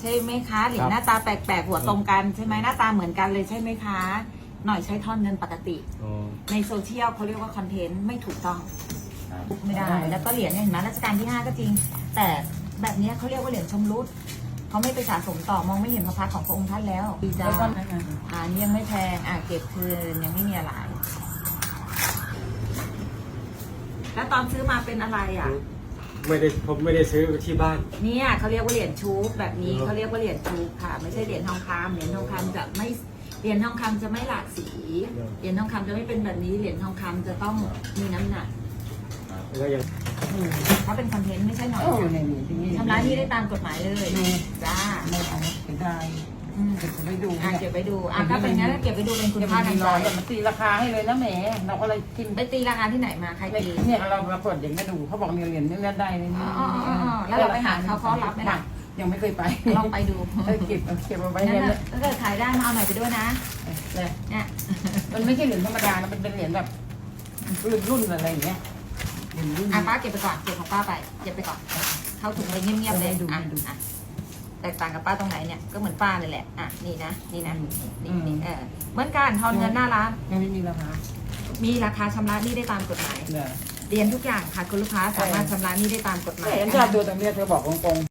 ใช่ไหมคะเหรียครัญบหน้าตาแปลกๆหัวตรงกันใช่ไหมหน้าตาเหมือนกันเลยใช่ไหมคะ หน่อยใช้ทอนเงินปกติ อ๋อในโซเชียลเขาเรียกว่าคอนเทนต์ไม่ถูกต้องครับไม่ได้ แล้วก็เหรียญเนี่ยเห็นไหมรัชกาลที่ 5 ก็จริง แต่แบบเนี้ยเขาเรียกว่าเหรียญชำรุดเขาไม่ไปสะสมต่อมองไม่เห็นพระพักตร์ของพระองค์ท่านแล้วดีจ้าแล้วก็อ่านี่ยังไม่แพงอ่าเก็บคืนยังไม่มีอะไร แล้วตอนซื้อมาเป็นอะไรอะ ไม่ได้ผมไม่ได้ซื้อที่บ้าน เนี่ยเขาเรียกว่าเหรียญชูบแบบนี้เหรอเขาเรียกว่าเหรียญชูบค่ะ ไม่ใช่เหรียญทองคำเหรียญทองคำจะไม่เหรียญทองคำจะไม่หลากสีเหรียญทองคำจะไม่เป็นแบบนี้เหรียญทองคำจะต้องมีน้ำหนักแล้วยังถ้าเป็นคอนเทนต์ไม่ใช่หน่อยโอ้เนี่ยนี่ที่นี่ชำระหนี้ได้ตามกฎหมายเลยนี่จ้าไม่เอาเสียดายอืมเก็บไปดูอะเก็บไปดูอะถ้าเป็นงั้นก็เก็บไปดูเป็นคุณเก็บค่าไปทางรใจอแต่มันตีราคาให้เลยนะแหมเราก็เลยกินไปตีราคาที่ไหนมาใครตีเนี่ยเรามาเปิดอย่างนี้ดูเขาบอกเนี่ยเหรียญนี่เล่นได้เลยอ๋ออ๋ออ๋อแล้วเราไปหาเขาเขารับไหมล่ะยังไม่เคยไปลองไปดูเออเก็บเก็บเอาไว้นั่เนี่ยนน่ะถ้าเกิดขายได้มาเอาหน่อยไปด้วยนะเนี่ยเนี่ยมันไม่ใช่เหรียญธรรมดานะมันเป็นเหรียญแบบรุ่นรุ่นอะไรอย่างเงี้ยเหรียญรุ่นอะป้าเก็บไปก่อนเก็บของป้าไปเก็บไปก่อน เข้าถุงเลยเงียบๆเลยดูอะดูอะ แตกต่างกับป้าตรงไหนเนี่ยก็เหมือนป้าเลยแหละอะนี่นะนี่นะนี่นี่เออเหมือนกันทอนเงินหน้าร้าน ยังไม่มีราคามีราคาชำระหนี้ได้ตามกฎหมาย เนี่ยเรียนทุกอย่างค่ะคุณลูกค้าสามารถชำระหนี้ได้ตามกฎหมายแต่ฉันชอบดูตรงเนี้ยเธอบอกตรงๆ